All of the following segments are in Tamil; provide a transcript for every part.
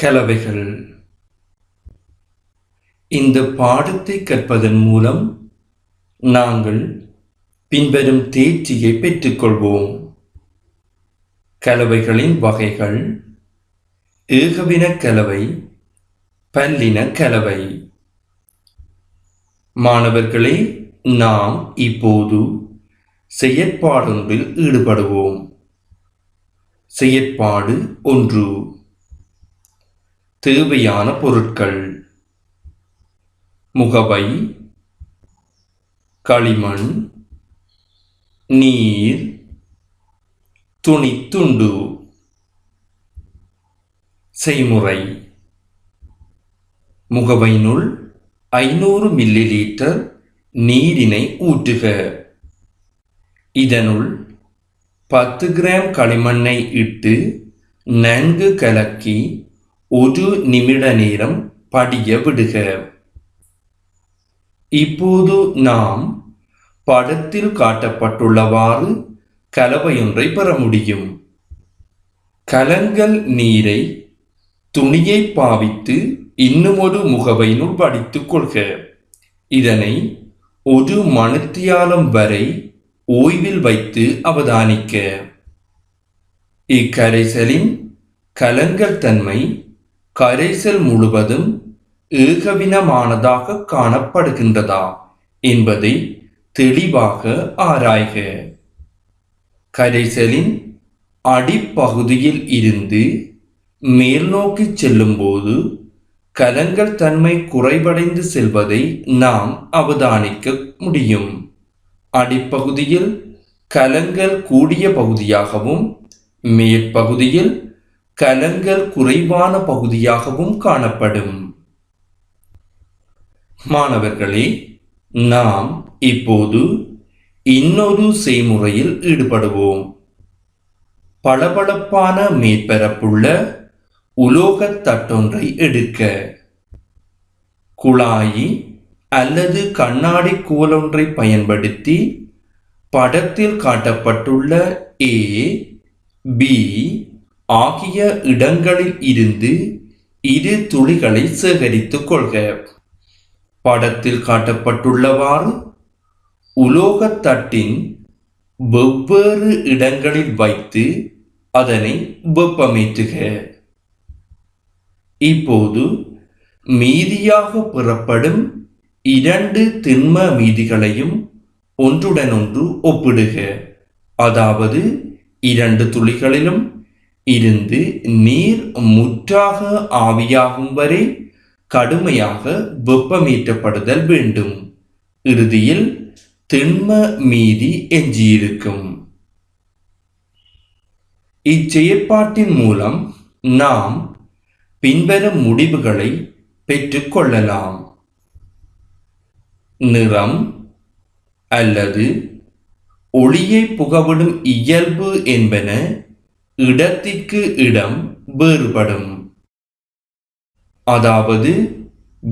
கலவைகள். இந்த பாடத்தை கற்பதன் மூலம் நாங்கள் பின்வரும் தேர்ச்சியை பெற்றுக்கொள்வோம். கலவைகளின் வகைகள் ஏகவின கலவை பல்லின கலவை. மாணவர்களே நாம் இப்போது செயற்பாடொன்றில் ஈடுபடுவோம். செயற்பாடு ஒன்று. தேவையான பொருட்கள். முகவை களிமண் நீர் துணித்துண்டு செய்முறை. முகவையினுள் ஐநூறு மில்லி லீட்டர் நீரினை ஊற்றுக. இதனுள் பத்து கிராம் களிமண்ணை இட்டு நன்கு கலக்கி ஒரு நிமிட நேரம் படிய விடுக. இப்போது நாம் படத்தில் காட்டப்பட்டுள்ளவாறு கலவையொன்றை பெற முடியும். கலங்கள் நீரை துணியை பாவித்து இன்னுமொரு முகவையினுள் வடித்துக் கொள்க. இதனை ஒரு மணித்தியாலம் வரை ஓய்வில் வைத்து அவதானிக்க. இக்கரைசலின் கலங்கள் தன்மை கரைசல் முழுவதும் ஏகவினமானதாக காணப்படுகின்றதா என்பதை தெளிவாக ஆராய்க. கரைசலின் அடிப்பகுதியில் இருந்து மேல்நோக்கி செல்லும்போது கலங்கள் தன்மை குறைவடைந்து செல்வதை நாம் அவதானிக்க முடியும். அடிப்பகுதியில் கலங்கள் கூடிய பகுதியாகவும் மேற்பகுதியில் கலங்கள் குறைவான பகுதியாகவும் காணப்படும். மாணவர்களே நாம் இப்போது இன்னொரு செய்முறையில் ஈடுபடுவோம். பளபளப்பான மேற்பரப்புள்ள உலோகத் தட்டொன்றை எடுக்க. குழாயி அல்லது கண்ணாடி கோலொன்றை பயன்படுத்தி படத்தில் காட்டப்பட்டுள்ள ஏ பி ஆகிய இடங்களில் இருந்து இரு துளிகளை சேகரித்துக் கொள்க. படத்தில் காட்டப்பட்டுள்ளவாறு உலோகத்தட்டின் வெவ்வேறு இடங்களில் வைத்து அதனை வெப்பமேற்றுக. இப்போது மீதியாக பெறப்படும் இரண்டு திண்ம மீதிகளையும் ஒன்றுடன் ஒன்று ஒப்பிடுக. அதாவது இரண்டு துளிகளிலும் இருந்து நீர் முற்றாக ஆவியாகும் வரை கடுமையாக வெப்பமேற்றப்படுதல் வேண்டும். இறுதியில் திண்ம மீதி எஞ்சியிருக்கும். இச்செயற்பாட்டின் மூலம் நாம் பின்வரும் முடிவுகளை பெற்றுக்கொள்ளலாம். நிறம் அல்லது ஒளியை புகவிடும் இயல்பு என்பன இடத்திற்கு இடம் வேறுபடும். அதாவது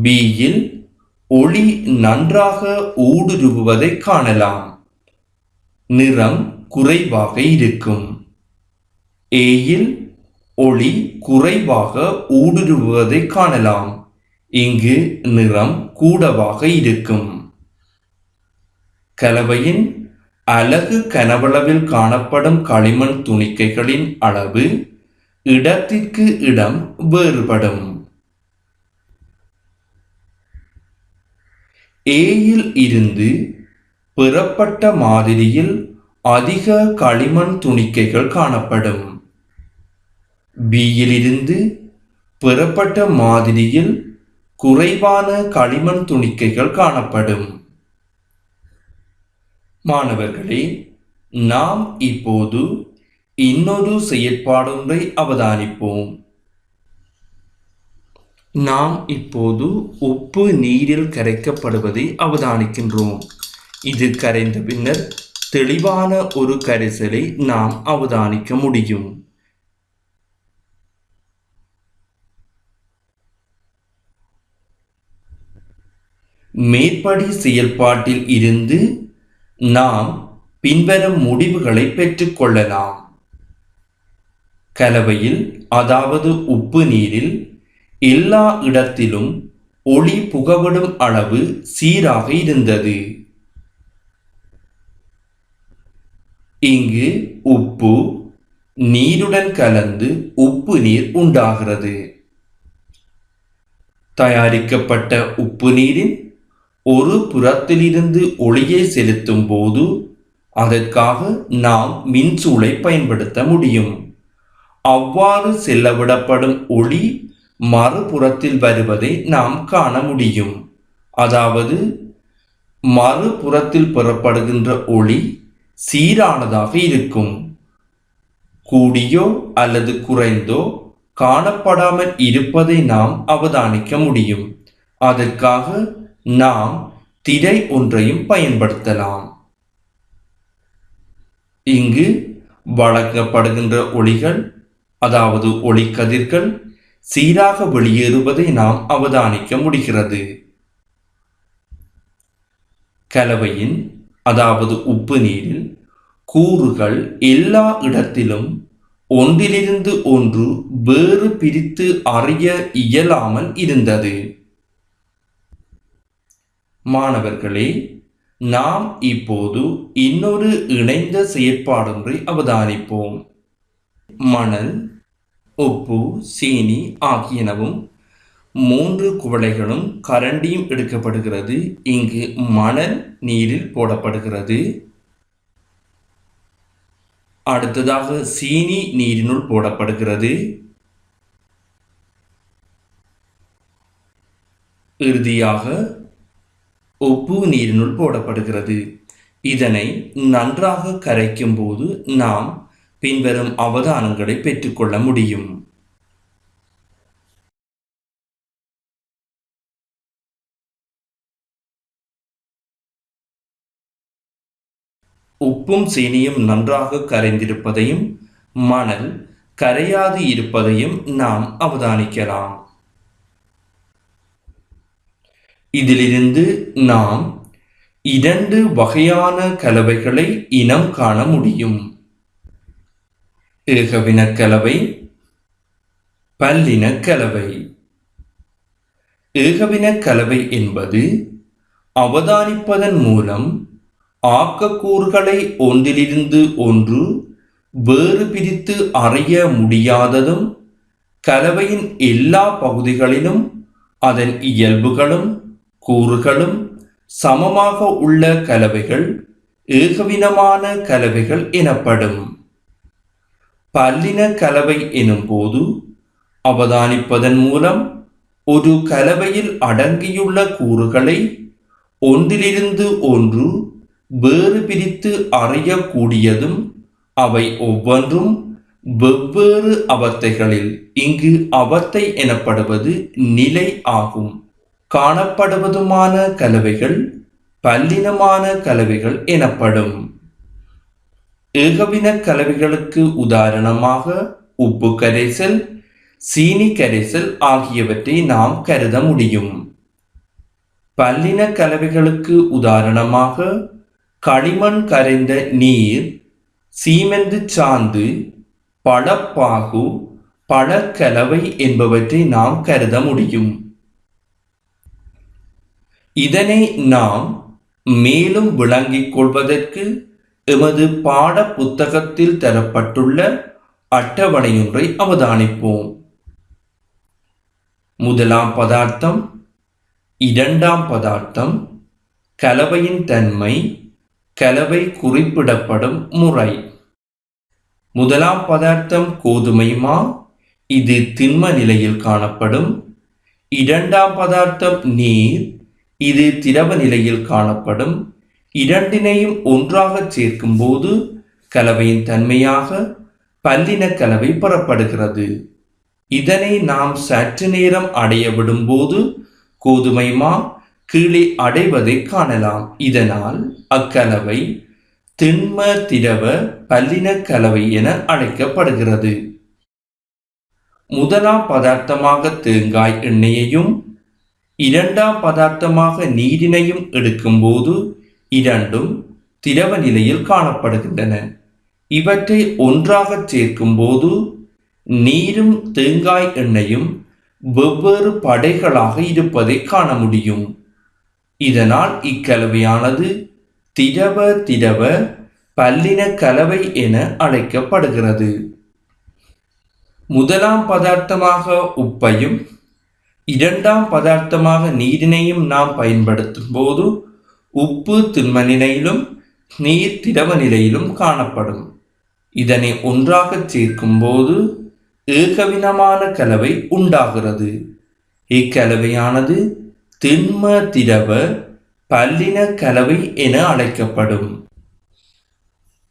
பியில் ஒளி நன்றாக ஊடுருவுவதை காணலாம். நிறம் குறைவாக இருக்கும். ஏயில் ஒளி குறைவாக ஊடுருவுவதை காணலாம். இங்கு நிறம் கூடவாக இருக்கும். கலவையின் அலகு கனவளவில் காணப்படும் களிமண் துணிக்கைகளின் அளவு இடத்திற்கு இடம் வேறுபடும். ஏயில் இருந்து பெறப்பட்ட மாதிரியில் அதிக களிமண் துணிக்கைகள் காணப்படும். பியிலிருந்து பெறப்பட்ட மாதிரியில் குறைவான களிமண் துணிக்கைகள் காணப்படும். மாணவர்களே நாம் இப்போது இன்னொரு செயற்பாடொன்றை அவதானிப்போம். நாம் இப்போது உப்பு நீரில் கரைக்கப்படுவதை அவதானிக்கின்றோம். இது கரைந்த பின்னர் தெளிவான ஒரு கரைசலை நாம் அவதானிக்க முடியும். மேற்படி செயல்பாட்டில் இருந்து நாம் பின்வரும் முடிவுகளை பெற்றுக்கொள்ளலாம். கலவையில் அதாவது உப்பு நீரில் எல்லா இடத்திலும் ஒளி புகவிடும் அளவு சீராக இருந்தது. இங்கு உப்பு நீருடன் கலந்து உப்பு நீர் உண்டாகிறது. தயாரிக்கப்பட்ட உப்பு நீரின் ஒரு புறத்திலிருந்து ஒளியை செலுத்தும் போது அதற்காக நாம் மின்சூளை பயன்படுத்த முடியும். அவ்வாறு செல்லவிடப்படும் ஒளி மறுபுறத்தில் வருவதை நாம் காண முடியும். அதாவது மறுபுறத்தில் பெறப்படுகின்ற ஒளி சீரானதாக இருக்கும். கூடியோ அல்லது குறைந்தோ காணப்படாமல் இருப்பதை நாம் அவதானிக்க முடியும். அதற்காக நாம் திரை ஒன்றையும் பயன்படுத்தலாம். இங்கு வழங்கப்படுகின்ற ஒளிகள் அதாவது ஒளிக்கதிர்கள் சீராக வெளியேறுவதை நாம் அவதானிக்க முடிகிறது. கலவையின் அதாவது உப்பு நீரில் கூறுகள் எல்லா இடத்திலும் ஒன்றிலிருந்து ஒன்று வேறு பிரித்து அறிய இயலாமல் இருந்தது. மாணவர்களே நாம் இப்போது இன்னொரு இணைந்த செயற்பாடொன்றை அவதானிப்போம். மணல் உப்பு சீனி ஆகியனவும் மூன்று குவளைகளும் கரண்டியும் எடுக்கப்படுகிறது. இங்கு மணல் நீரில் போடப்படுகிறது. அடுத்ததாக சீனி நீரினுள் போடப்படுகிறது. இறுதியாக உப்பு நீரினுள் போடப்படுகிறது. இதனை நன்றாக கரைக்கும் போது நாம் பின்வரும் அவதானங்களை பெற்றுக்கொள்ள முடியும். உப்பும் சீனியும் நன்றாக கரைந்திருப்பதையும் மணல் கரையாது இருப்பதையும் நாம் அவதானிக்கலாம். இதிலிருந்து நாம் இரண்டு வகையான கலவைகளை இனம் காண முடியும். ஏகவின கலவை ஏகவினக்கலவை ஏகவின கலவை என்பது அவதானிப்பதன் மூலம் ஆக்கக்கூறுகளை ஒன்றிலிருந்து ஒன்று வேறு பிரித்து அறிய முடியாததும் கலவையின் எல்லா பகுதிகளிலும் அதன் இயல்புகளும் கூறுகளும் சமமாக உள்ள கலவைகள் ஏகவினமான கலவைகள் எனப்படும். பல்லின கலவை எனும்போது அவதானிப்பதன் மூலம் ஒரு கலவையில் அடங்கியுள்ள கூறுகளை ஒன்றிலிருந்து ஒன்று வேறு பிரித்து அறியக்கூடியதும் அவை ஒவ்வொன்றும் வெவ்வேறு அவத்தைகளில் இங்கு அவத்தை எனப்படுவது நிலை ஆகும். காணப்படுவதுமான கலவைகள் பல்லினமான கலவைகள் எனப்படும். ஏகவின கலவைகளுக்கு உதாரணமாக உப்பு கரைசல் சீனி கரைசல் ஆகியவற்றை நாம் கருத முடியும். பல்லின கலவைகளுக்கு உதாரணமாக களிமண் கரைந்த நீர் சீமெந்து சாந்து பழப்பாகு பழக்கலவை என்பவற்றை நாம் கருத முடியும். இதனை நாம் மேலும் விளங்கிக் கொள்வதற்கு எமது பாட புத்தகத்தில் தரப்பட்டுள்ள அட்டவணையொன்றை அவதானிப்போம். முதலாம் பதார்த்தம் இரண்டாம் பதார்த்தம் கலவையின் தன்மை கலவை குறிப்பிடப்படும் முறை. முதலாம் பதார்த்தம் கோதுமை மா இது திண்ம நிலையில் காணப்படும். இரண்டாம் பதார்த்தம் நீர் இது திரவ நிலையில் காணப்படும். இரண்டினையும் ஒன்றாக சேர்க்கும்போது கலவையின் தன்மையாக பல்லின கலவை பெறப்படுகிறது. இதனை நாம் சற்று நேரம் அடைய விடும்போது கோதுமை மா கீழே அடைவதை காணலாம். இதனால் அக்கலவை திண்ம திரவ பல்லின கலவை என அழைக்கப்படுகிறது. முதலாம் பதார்த்தமாக தேங்காய் எண்ணெயையும் இரண்டாம் பதார்த்தமாக நீரினையும் எடுக்கும்போது இரண்டும் திரவ நிலையில் காணப்படுகின்றன. இவற்றை ஒன்றாக சேர்க்கும்போது நீரும் தேங்காய் எண்ணெயும் வெவ்வேறு படைகளாக இருப்பதை காண முடியும். இதனால் இக்கலவையானது திரவ திரவ பல்லின கலவை என அழைக்கப்படுகிறது. முதலாம் பதார்த்தமாக உப்பையும் இரண்டாம் பதார்த்தமாக நீரினையும் நாம் பயன்படுத்தும் போது உப்பு திண்ம நிலையிலும் நீர் திரவ நிலையிலும் காணப்படும். இதனை ஒன்றாகச் சேர்க்கும்போது ஏகவினமான கலவை உண்டாகிறது. இக்கலவையானது திண்ம திரவ பல்லின கலவை என அழைக்கப்படும்.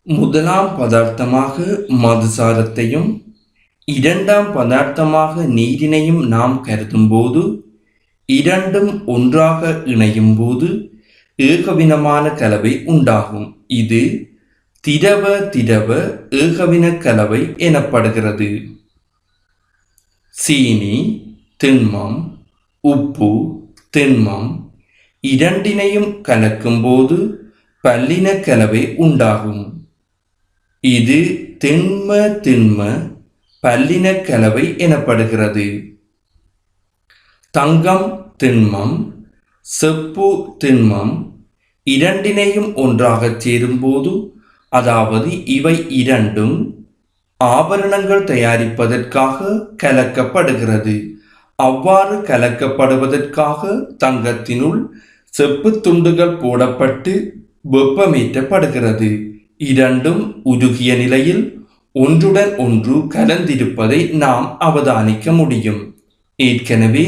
முதலாம் பதார்த்தமாக மதுசாரத்தையும் இரண்டாம் பதார்த்தமாக நீரினையும் நாம் கருதும்போது இரண்டும் ஒன்றாக இணையும் போது ஏகவினமான கலவை உண்டாகும். இது திரவ திரவ ஏகவின கலவை எனப்படுகிறது. சீனி திண்மம் உப்பு திண்மம் இரண்டினையும் கலக்கும்போது பல்லின கலவை உண்டாகும். இது திண்ம திண்ம பல்லின கலவை எனப்படுகிறது. தங்கம் திண்மம் செப்பு திண்மம் இரண்டினையும் ஒன்றாகச் சேரும்போது அதாவது இவை இரண்டும் ஆபரணங்கள் தயாரிப்பதற்காக கலக்கப்படுகிறது. அவ்வாறு கலக்கப்படுவதற்காக தங்கத்தினுள் செப்பு துண்டுகள் போடப்பட்டு வெப்பமேற்றப்படுகிறது. இரண்டும் உருகிய நிலையில் ஒன்றுடன் ஒன்று கலந்திருப்பதை நாம் அவதானிக்க முடியும். ஏற்கனவே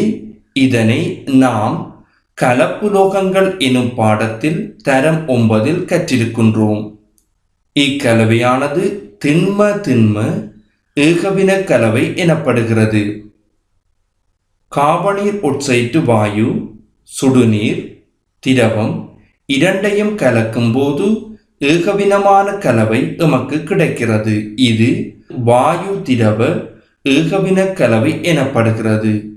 இதனை நாம் கலப்புலோகங்கள் எனும் பாடத்தில் தரம் ஒன்பதில் கற்றிருக்கின்றோம். இக்கலவையானது திண்ம திண்ம ஏகவின கலவை எனப்படுகிறது. காபனீர் ஒட்சைட்டு வாயு சுடுநீர் திரவம் இரண்டையும் கலக்கும்போது ஏகவினமான கலவை எமக்கு கிடைக்கிறது. இது வாயு திரவ ஏகவின கலவை எனப்படுகிறது.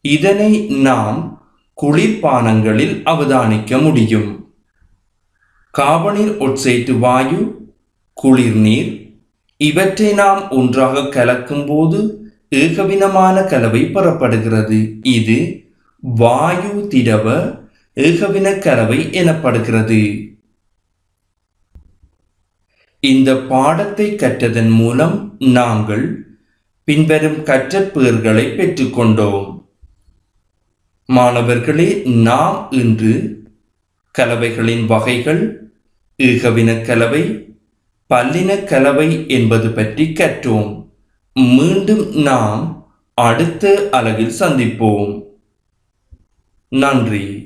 இதனை நாம் குளிர்பானங்களில் அவதானிக்க முடியும். காபனீர் ஒட்சைட்டு வாயு குளிர்நீர் இவற்றை நாம் ஒன்றாக கலக்கும்போது ஏகவினமான கலவை பெறப்படுகிறது. இது வாயு திரவ ஏகவின கலவை எனப்படுகிறது. இந்த பாடத்தை கற்றதன் மூலம் நாங்கள் பின்வரும் கற்றற்பேர்களை பெற்றுக்கொண்டோம். மாணவர்களே நாம் இன்று கலவைகளின் வகைகள் ஈகவின கலவை பல்லின கலவை என்பது பற்றி கற்றோம். மீண்டும் நாம் அடுத்த அலகில் சந்திப்போம். நன்றி.